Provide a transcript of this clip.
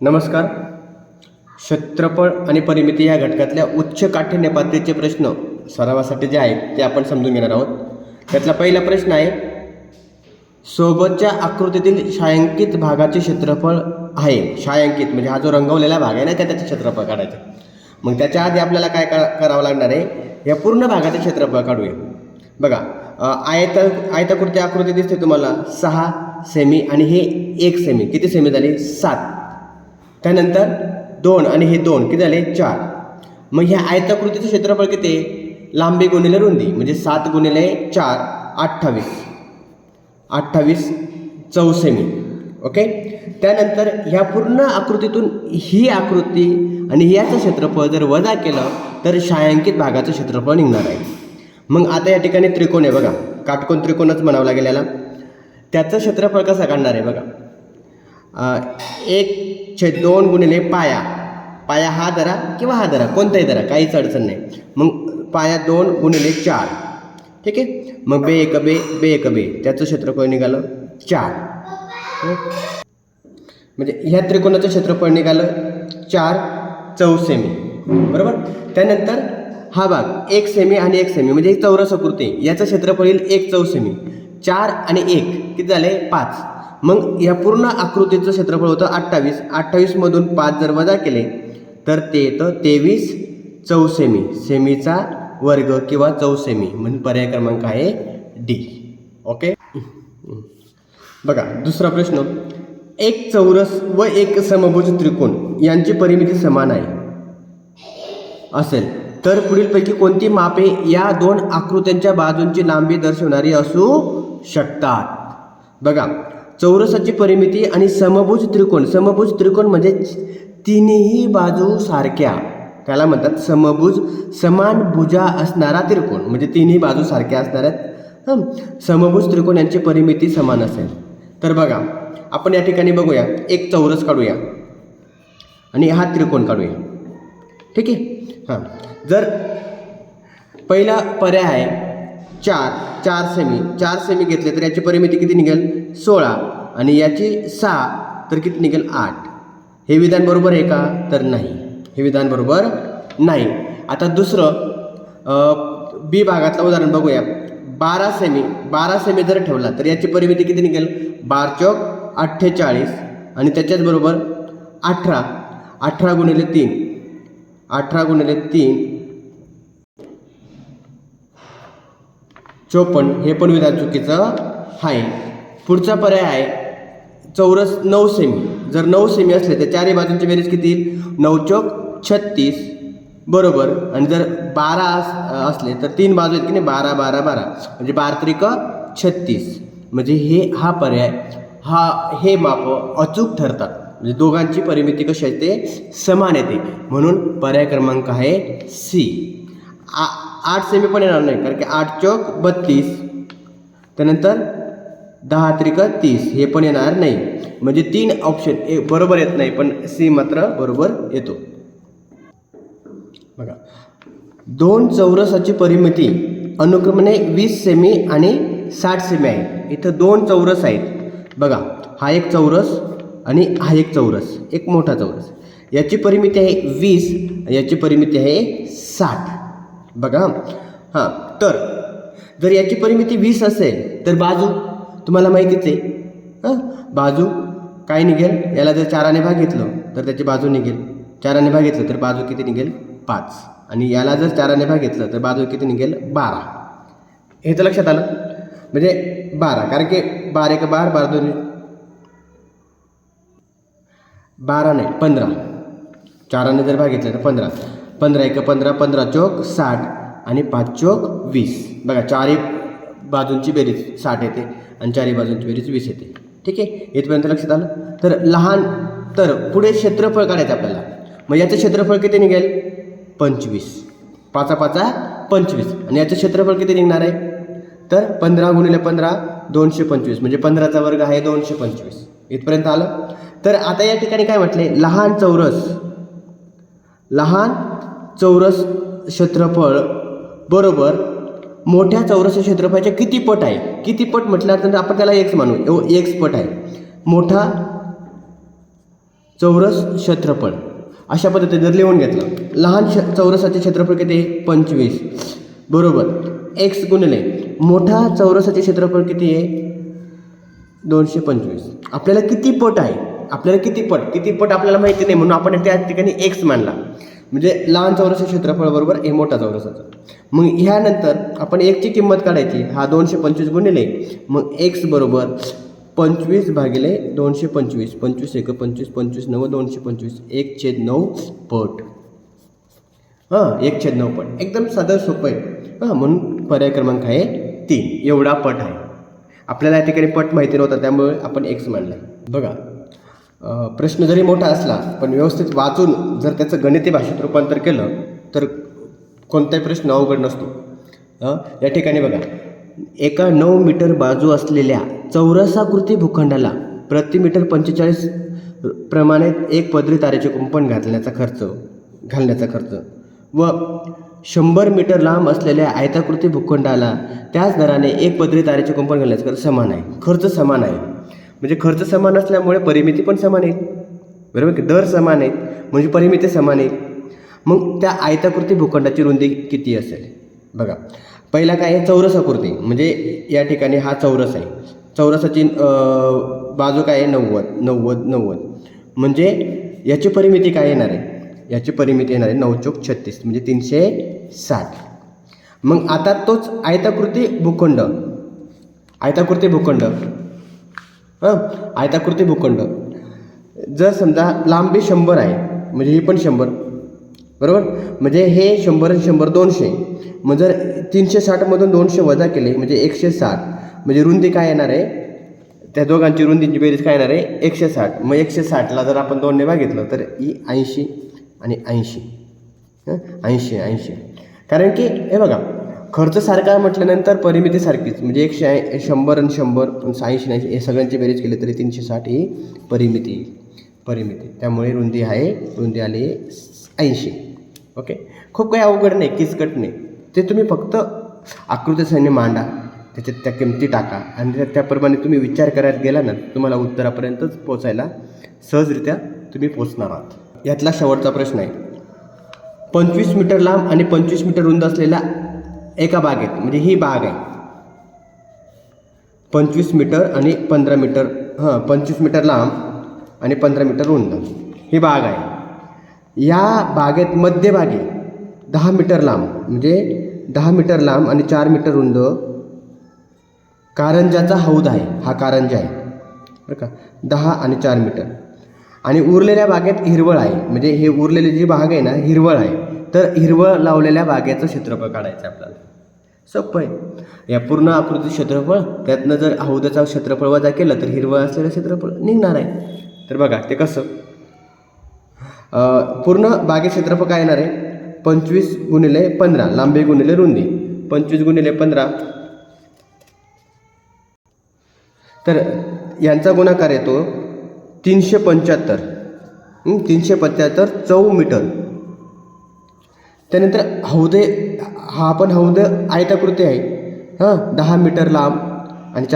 नमस्कार. क्षेत्रफळ आणि परिमिती या घटकातल्या उच्च काठिण्य पातळीचे प्रश्न सरावासाठी जे आहेत ते आपण समजून घेणार आहोत. त्यातला पहिला प्रश्न आहे सोबतच्या आकृतीतील छायांकित भागाचे क्षेत्रफळ आहे. छायांकित म्हणजे हा जो रंगवलेला भाग आहे ना त्या त्याचे क्षेत्रफळ काढायचं. मग त्याच्या आधी आपल्याला काय करावं लागणार आहे या पूर्ण भागाचे क्षेत्रफळ काढूया. बघा आयत आयताकृती आकृती दिसते तुम्हाला. सहा सेमी आणि हे एक सेमी किती सेमी झाली? सात. त्यानंतर दोन आणि हे दोन किती झाले? चार. मग ह्या आयताकृतीचं क्षेत्रफळ किती? आहे? लांबी गुणिले रुंदी म्हणजे सात गुणिले चार अठ्ठावीस. अठ्ठावीस चौसेमी. ओके? त्यानंतर ह्या पूर्ण आकृतीतून ही आकृती आणि याचं क्षेत्रफळ जर वजा केलं तर छायांकित भागाचं क्षेत्रफळ निघणार आहे. मग आता या ठिकाणी त्रिकोण आहे बघा. काटकोण त्रिकोणच म्हणावं लागेल याला. त्याचं क्षेत्रफळ कसं काढणार आहे बघा. एक छेद दोन गुणिले पाया. पाया हा धरा किंवा हा धरा कोणताही धरा काहीच अडचण नाही. मग पाया दोन गुणिले चार. ठीक आहे? मग बे एक बे बे एक बे त्याचं क्षेत्रफळ निघालं चार. म्हणजे ह्या त्रिकोणाचं क्षेत्रफळ निघालं चार चौसेमी बरोबर? त्यानंतर हा भाग एक सेमी आणि एक सेमी म्हणजे एक चौरस याचं क्षेत्रफळ येईल एक चौसेमी चार आणि एक किती झाले? पाच. मग या पूर्ण आकृतीचं क्षेत्रफळ होतं अठ्ठावीस. अठ्ठावीसमधून पाच जर वजा केले तर ते येतं तेवीस चौसेमी. सेमीचा वर्ग किंवा चौसेमी म्हणून पर्याय क्रमांक आहे डी. ओके? बघा दुसरा प्रश्न. एक चौरस व एक समभुज त्रिकोण यांची परिमिती समान आहे. असेल. तर पुढीलपैकी कोणती मापे या दोन आकृत्यांच्या बाजूंची लांबी दर्शवणारी असू शकतात? बघा चौरसाची परिमिती आणि समभुज त्रिकोण. समभुज त्रिकोण म्हणजे तिन्ही बाजू सारख्या. त्याला म्हणतात समभुज समान भुजा असणारा त्रिकोण. म्हणजे तिन्ही बाजू सारख्या असणाऱ्या हं, समभुज त्रिकोण यांची परिमिती समान असेल. तर बघा आपण या ठिकाणी बघूया. एक चौरस काढूया. आणि हा त्रिकोण काढूया. ठीक आहे? हां. जर पहिला पर्याय आहे चार चार सेमी चार सेमी घेतले तर याची परिमिती किती निघेल? सोळा. आणि याची सहा तर किती निघेल? आठ. हे विधान बरोबर आहे का? तर नाही. हे विधान बरोबर नाही. आता दुसरं बी भागातलं उदाहरण बघूया. बारा सेमी बारा सेमी जर ठेवला तर याची परिमिती किती निघेल? बार चौक अठ्ठेचाळीस. आणि त्याच्याच बरोबर अठरा. अठरा गुणिले तीन. अठरा गुणिले तीन. चोपन्न. हे पण विधान चुकीचं आहे. पुढचा पर्याय आहे. चौरस नऊ सेमी. जर नऊ सेमी असले तर चारही बाजूंची बेरीज किती येईल? नऊ चौक छत्तीस. बरोबर. आणि जर बारा असले तर तीन बाजू आहेत की नाही? बारा बारा बारा. म्हणजे बारा त्रिक छत्तीस. म्हणजे हे हा पर्याय हा हे माप अचूक ठरतात. म्हणजे दोघांची परिमिती कशी आहे ते समान येते म्हणून पर्याय क्रमांक आहे सी आ आठ सेमी पण येणार नाही कारण की आठ चौक बत्तीस. त्यानंतर दहा त्रिक तीस हे पण येणार नाही. म्हणजे तीन ऑप्शन ए बरोबर येत नाही पण सी मात्र बरोबर येतो. बघा. दोन चौरसाची परिमिती अनुक्रमाने वीस सेमी आणि साठ सेमी आहे. इथं दोन चौरस आहेत. बघा हा एक चौरस आणि हा एक चौरस एक मोठा चौरस. याची परिमिती आहे वीस याची परिमिती आहे साठ. बघा. हां तर जर याची परिमिती वीस असेल तर बाजू तुम्हाला माहितीच आहे. हां? बाजू काय निघेल? याला जर चाराने भागितलं तर त्याची बाजू निघेल. चाराने भाग घेतलं तर बाजू किती निघेल? पाच. आणि याला जर चाराने भाग घेतलं तर बाजू किती निघेल? बारा. हे तर लक्षात आलं. म्हणजे बारा कारण की बारा एक बार बारा दोन बारा नाही पंधरा. चाराने जर भागितलं तर पंधरा. पंधरा एक पंधरा पंधरा चोक साठ. आणि पाच चोक वीस. बघा चारही बाजूंची बेरीज साठ येते. आणि चारी बाजून बेरीज वीस येते. ठीक आहे? इथपर्यंत लक्षात आलं? तर लहान तर पुढे क्षेत्रफळ काढायचं आपल्याला. मग याचं क्षेत्रफळ किती निघेल? पंचवीस. पाचा पाचा पंचवीस. आणि याचं क्षेत्रफळ किती निघणार आहे? तर पंधरा गुणिले पंधरा दोनशे पंचवीस. म्हणजे पंधराचा वर्ग आहे दोनशे पंचवीस. इथपर्यंत आलं? तर आता या ठिकाणी काय म्हटले? लहान चौरस. लहान चौरस क्षेत्रफळ बरोबर मोठ्या चौरस क्षेत्रफळाचे किती पट आहे? किती पट म्हटल्यानंतर आपण त्याला एक्स मानू. एक्स पट आहे. मोठा चौरस क्षेत्रफळ. अशा पद्धतीने जर लिहून घेतलं. लहान श चौरसाचे क्षेत्रफळ किती? आहे पंचवीस. बरोबर. एक्स गुणले मोठा चौरसाचे क्षेत्रफळ किती आहे? दोनशे पंचवीस. आपल्याला किती पट आहे? आपल्याला किती पट? किती पट आपल्याला माहिती नाही म्हणून आपण त्या ठिकाणी एक्स मानला. म्हणजे लहान चौरस क्षेत्रफळ बरोबर हे मोठा चौरसाचा. मग ह्यानंतर आपण एकची किंमत काढायची हा दोनशे पंचवीस गुणिले मग एक्स बरोबर पंचवीस भागिले दोनशे पंचवीस पंचवीस एक पंचवीस पंचवीस नऊ दोनशे पंचवीस एक छेद नऊ पट. हां एक छेद नऊ पट. एकदम साधं सोपं आहे. हां म्हणून पर्याय क्रमांक आहे तीन. एवढा पट आहे. आपल्याला या ठिकाणी पट माहिती नव्हता त्यामुळे आपण एक्स मांडला बघा. प्रश्न जरी मोठा असला पण व्यवस्थित वाचून जर त्याचं गणिती भाषेत रूपांतर केलं तर कोणताही प्रश्न अवघड नसतो. या ठिकाणी बघा. एका नऊ मीटर बाजू असलेल्या चौरसाकृती भूखंडाला प्रति मीटर पंचेचाळीस प्रमाणे एक पदरी तारेचे कुंपण घातल्याचा खर्च घालण्याचा खर्च व शंभर मीटर लांब असलेल्या आयताकृती भूखंडाला त्याच दराने एक पदरी तारेचे कुंपण घालण्याचा खर्च समान आहे. खर्च समान आहे. म्हणजे खर्च समान असल्यामुळे परिमिती पण समान येईल बरोबर की दर समान आहेत म्हणजे परिमिती समान येईल मग त्या आयताकृती भूखंडाची रुंदी किती असेल? बघा पहिला काय आहे? चौरस आकृती म्हणजे या ठिकाणी हा चौरस आहे. चौरसाची बाजू काय आहे? नव्वद नव्वद नव्वद. म्हणजे याची परिमिती काय येणार आहे? याची परिमिती येणार आहे नऊ चौक छत्तीस म्हणजे तीनशे साठ. मग आता तोच आयताकृती भूखंड. आयताकृती भूखंड. हां? आयताकृती भूखंड. जर समजा लांबी शंभर आहे म्हणजे ही पण शंभर बरोबर? म्हणजे हे शंभर आणि शंभर दोनशे मग जर तीनशे साठमधून दोनशे वजा केले म्हणजे एकशे साठ म्हणजे रुंदी काय येणार आहे? त्या दोघांची रुंदीची बेरीज काय येणार आहे? एकशे साठ. मग एकशे साठला जर आपण दोनने भागितलं तर ही ऐंशी आणि ऐंशी. ऐंशी ऐंशी. कारण की हे बघा खर्च सारखा म्हटल्यानंतर परिमिती सारखीच. म्हणजे एकशे शंभर आणि शंभर ऐंशी ऐंशी हे सगळ्यांची बेरीज केली तरी तीनशे साठ ही परिमिती येईल परिमिती. त्यामुळे रुंदी आहे रुंदी आली ऐंशी. ओके? खूप काही अवघड नाही किचकट नाही. ते तुम्ही फक्त आकृतीसैन्य मांडा त्याच्यात त्या किमती टाका आणि त्याप्रमाणे तुम्ही विचार करायला गेला ना तुम्हाला उत्तरापर्यंतच पोचायला सहजरित्या तुम्ही पोचणार आहात. यातला शेवटचा प्रश्न आहे. पंचवीस मीटर लांब आणि पंचवीस मीटर रुंद असलेला एका बागेत म्हणजे ही बाग आहे. पंचवीस मीटर आणि पंधरा मीटर हां पंचवीस मीटर लांब आणि पंधरा मीटर रुंद ही बाग आहे. या बागेत मध्यभागी दहा मीटर लांब म्हणजे दहा मीटर लांब आणि चार मीटर रुंद कारंजाचा हौद आहे. हा कारंजा आहे. बरं का? दहा आणि चार मीटर. आणि उरलेल्या बागेत हिरवळ आहे. म्हणजे हे उरलेली जी बाग आहे ना हिरवळ आहे. तर हिरवळ लावलेल्या बागेचं क्षेत्रफळ काढायचं आहे आपल्याला. सोपं आहे या पूर्ण आकृती क्षेत्रफळ त्यातनं जर हौदाचं क्षेत्रफळ वजा केलं तर हिरवं असलेलं क्षेत्रफळ निघणार आहे. तर बघा ते कसं? पूर्ण बागे क्षेत्रफळ काय येणार आहे? पंचवीस गुणिले पंधरा लांबी गुणिले रुंदी. पंचवीस गुणिले पंधरा. तर यांचा गुणाकार येतो तीनशे पंच्याहत्तर. तीनशे पंच्याहत्तर चौ मीटर. त्यानंतर हौदे हा पण हौद आयताकृती आहे. हां दहा मीटर लांब आणि चार